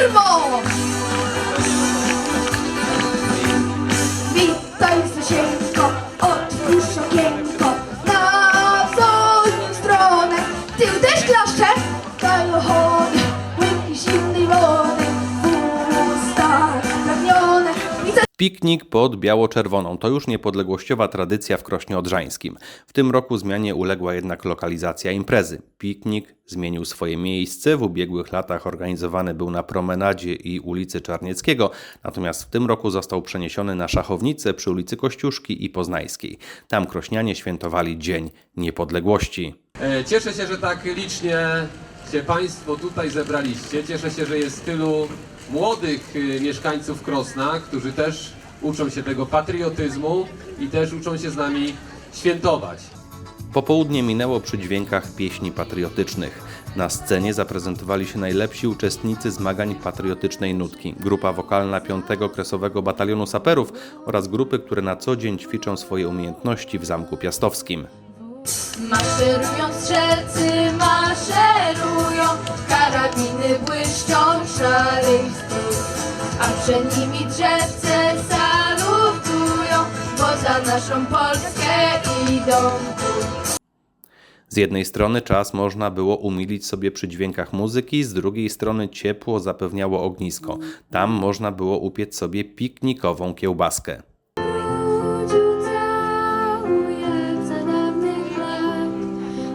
firmo! Piknik pod biało-czerwoną to już niepodległościowa tradycja w Krośnie Odrzańskim. W tym roku zmianie uległa jednak lokalizacja imprezy. Piknik zmienił swoje miejsce. W ubiegłych latach organizowany był na promenadzie i ulicy Czarnieckiego, natomiast w tym roku został przeniesiony na szachownicę przy ulicy Kościuszki i Poznańskiej. Tam krośnianie świętowali Dzień Niepodległości. E, Cieszę się, że tak licznie się Państwo tutaj zebraliście. Cieszę się, że jest tylu młodych e, mieszkańców Krosna, którzy też uczą się tego patriotyzmu i też uczą się z nami świętować. Popołudnie minęło przy dźwiękach pieśni patriotycznych. Na scenie zaprezentowali się najlepsi uczestnicy zmagań patriotycznej nutki, grupa wokalna 5 Kresowego Batalionu Saperów oraz grupy, które na co dzień ćwiczą swoje umiejętności w Zamku Piastowskim. Maszerują strzelcy, maszerują, karabiny błyszczą szarych strój, a przed nimi drzewce salutują, bo za naszą Polskę idą. Z jednej strony czas można było umilić sobie przy dźwiękach muzyki, z drugiej strony ciepło zapewniało ognisko. Tam można było upiec sobie piknikową kiełbaskę.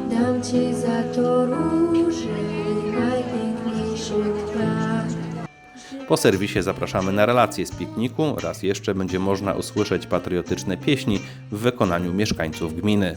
Dam ci za to róży Po serwisie zapraszamy na relacje z pikniku. Raz jeszcze będzie można usłyszeć patriotyczne pieśni w wykonaniu mieszkańców gminy.